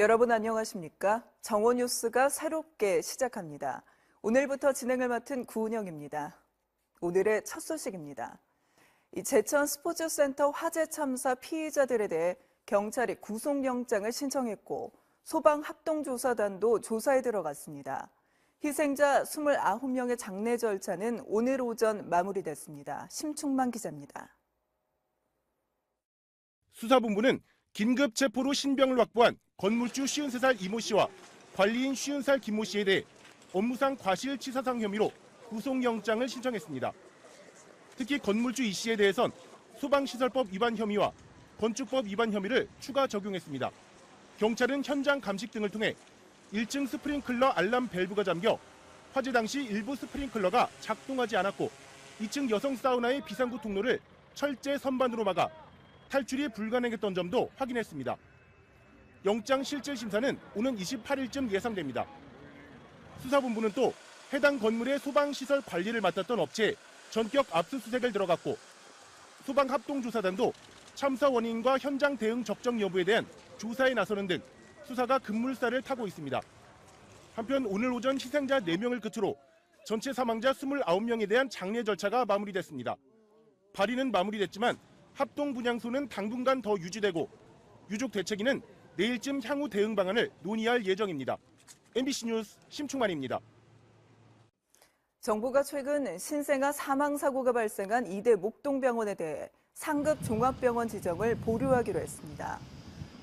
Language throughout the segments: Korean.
여러분 안녕하십니까? 정오뉴스가 새롭게 시작합니다. 오늘부터 진행을 맡은 구은영입니다. 오늘의 첫 소식입니다. 이 제천 스포츠센터 화재 참사 피의자들에 대해 경찰이 구속영장을 신청했고 소방 합동조사단도 조사에 들어갔습니다. 희생자 29명의 장례 절차는 오늘 오전 마무리됐습니다. 심충만 기자입니다. 수사본부는 긴급 체포로 신병을 확보한 건물주 53살 이모 씨와 관리인 50살 김모 씨에 대해 업무상 과실치사상 혐의로 구속영장을 신청했습니다. 특히 건물주 이 씨에 대해선 소방시설법 위반 혐의와 건축법 위반 혐의를 추가 적용했습니다. 경찰은 현장 감식 등을 통해 1층 스프링클러 알람 밸브가 잠겨 화재 당시 일부 스프링클러가 작동하지 않았고 2층 여성 사우나의 비상구 통로를 철제 선반으로 막아 탈출이 불가능했던 점도 확인했습니다. 영장 실질 심사는 오는 28일쯤 예상됩니다. 수사본부는 또 해당 건물의 소방시설 관리를 맡았던 업체에 전격 압수수색을 들어갔고 소방합동조사단도 참사 원인과 현장 대응 적정 여부에 대한 조사에 나서는 등 수사가 급물살을 타고 있습니다. 한편 오늘 오전 희생자 4명을 끝으로 전체 사망자 29명에 대한 장례 절차가 마무리됐습니다. 발의는 마무리됐지만 합동 분향소는 당분간 더 유지되고 유족 대책위는 내일쯤 향후 대응 방안을 논의할 예정입니다. MBC 뉴스 심충만입니다. 정부가 최근 신생아 사망 사고가 발생한 이대 목동병원에 대해 상급 종합병원 지정을 보류하기로 했습니다.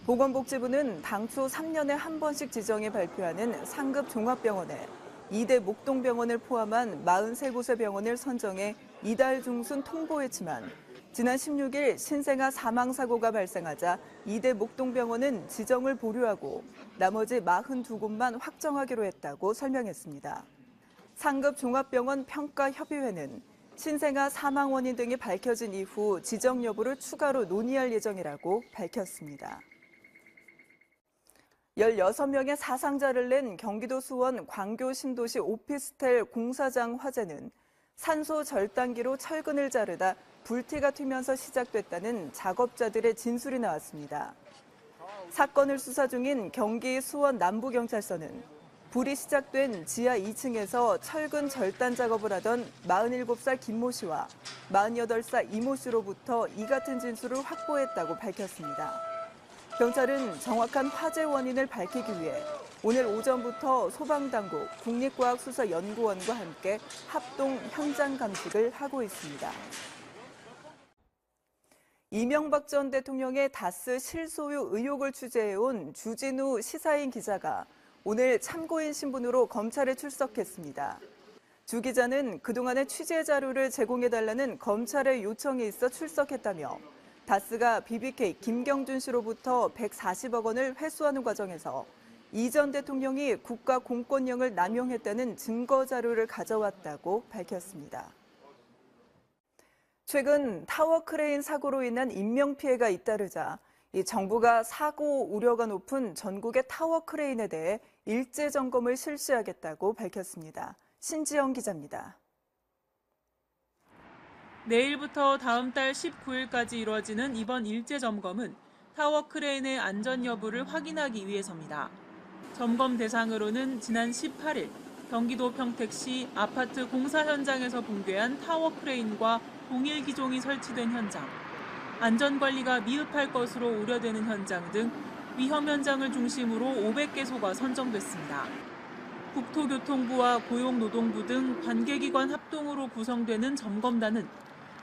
보건복지부는 당초 3년에 한 번씩 지정해 발표하는 상급 종합병원에 이대 목동병원을 포함한 43곳의 병원을 선정해 이달 중순 통보했지만 지난 16일 신생아 사망 사고가 발생하자 이대 목동병원은 지정을 보류하고 나머지 42곳만 확정하기로 했다고 설명했습니다. 상급 종합병원 평가 협의회는 신생아 사망 원인 등이 밝혀진 이후 지정 여부를 추가로 논의할 예정이라고 밝혔습니다. 16명의 사상자를 낸 경기도 수원 광교 신도시 오피스텔 공사장 화재는 산소 절단기로 철근을 자르다 불티가 튀면서 시작됐다는 작업자들의 진술이 나왔습니다. 사건을 수사 중인 경기 수원 남부경찰서는 불이 시작된 지하 2층에서 철근 절단 작업을 하던 47살 김모 씨와 48살 이모 씨로부터 이 같은 진술을 확보했다고 밝혔습니다. 경찰은 정확한 화재 원인을 밝히기 위해 오늘 오전부터 소방당국, 국립과학수사연구원과 함께 합동 현장 감식을 하고 있습니다. 이명박 전 대통령의 다스 실소유 의혹을 취재해온 주진우 시사인 기자가 오늘 참고인 신분으로 검찰에 출석했습니다. 주 기자는 그동안의 취재 자료를 제공해달라는 검찰의 요청이 있어 출석했다며 다스가 BBK 김경준 씨로부터 140억 원을 회수하는 과정에서 이 전 대통령이 국가 공권력을 남용했다는 증거 자료를 가져왔다고 밝혔습니다. 최근 타워 크레인 사고로 인한 인명 피해가 잇따르자 이 정부가 사고 우려가 높은 전국의 타워 크레인에 대해 일제 점검을 실시하겠다고 밝혔습니다. 신지영 기자입니다. 내일부터 다음 달 19일까지 이루어지는 이번 일제 점검은 타워 크레인의 안전 여부를 확인하기 위해서입니다. 점검 대상으로는 지난 18일 경기도 평택시 아파트 공사 현장에서 붕괴한 타워 크레인과 동일 기종이 설치된 현장, 안전관리가 미흡할 것으로 우려되는 현장 등 위험 현장을 중심으로 500개소가 선정됐습니다. 국토교통부와 고용노동부 등 관계기관 합동으로 구성되는 점검단은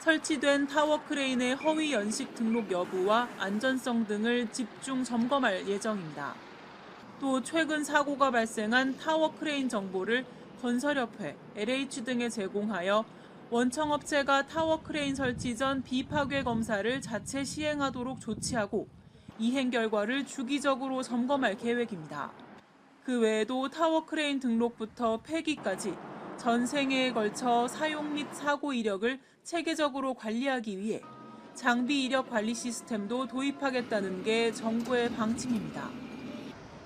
설치된 타워 크레인의 허위 연식 등록 여부와 안전성 등을 집중 점검할 예정입니다. 또 최근 사고가 발생한 타워 크레인 정보를 건설협회, LH 등에 제공하여 원청업체가 타워 크레인 설치 전 비파괴 검사를 자체 시행하도록 조치하고 이행 결과를 주기적으로 점검할 계획입니다. 그 외에도 타워 크레인 등록부터 폐기까지 전 생애에 걸쳐 사용 및 사고 이력을 체계적으로 관리하기 위해 장비 이력 관리 시스템도 도입하겠다는 게 정부의 방침입니다.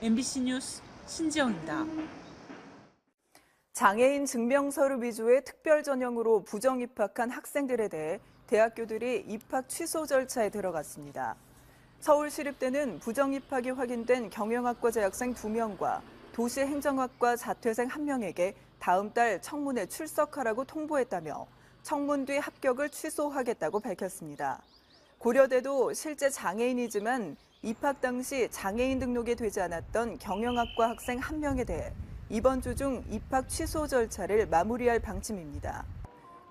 MBC 뉴스 신지영입니다. 장애인 증명서류 위주의 특별 전형으로 부정 입학한 학생들에 대해 대학교들이 입학 취소 절차에 들어갔습니다. 서울시립대는 부정 입학이 확인된 경영학과 재학생 2명과 도시행정학과 자퇴생 1명에게 다음 달 청문회 출석하라고 통보했다며 청문 뒤 합격을 취소하겠다고 밝혔습니다. 고려대도 실제 장애인이지만 입학 당시 장애인 등록이 되지 않았던 경영학과 학생 1명에 대해 이번 주 중 입학 취소 절차를 마무리할 방침입니다.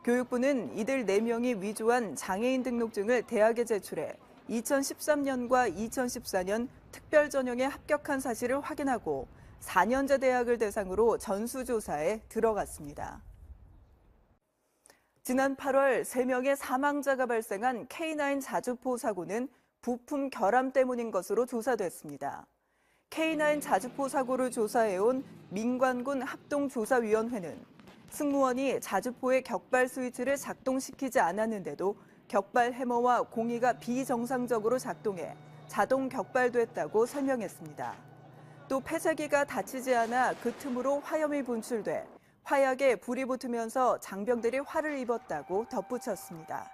교육부는 이들 4명이 위조한 장애인 등록증을 대학에 제출해 2013년과 2014년 특별 전형에 합격한 사실을 확인하고 4년제 대학을 대상으로 전수조사에 들어갔습니다. 지난 8월 3명의 사망자가 발생한 K9 자주포 사고는 부품 결함 때문인 것으로 조사됐습니다. K9 자주포 사고를 조사해온 민관군 합동조사위원회는 승무원이 자주포의 격발 스위치를 작동시키지 않았는데도 격발 해머와 공이가 비정상적으로 작동해 자동 격발됐다고 설명했습니다. 또 폐쇄기가 닫히지 않아 그 틈으로 화염이 분출돼 화약에 불이 붙으면서 장병들이 화를 입었다고 덧붙였습니다.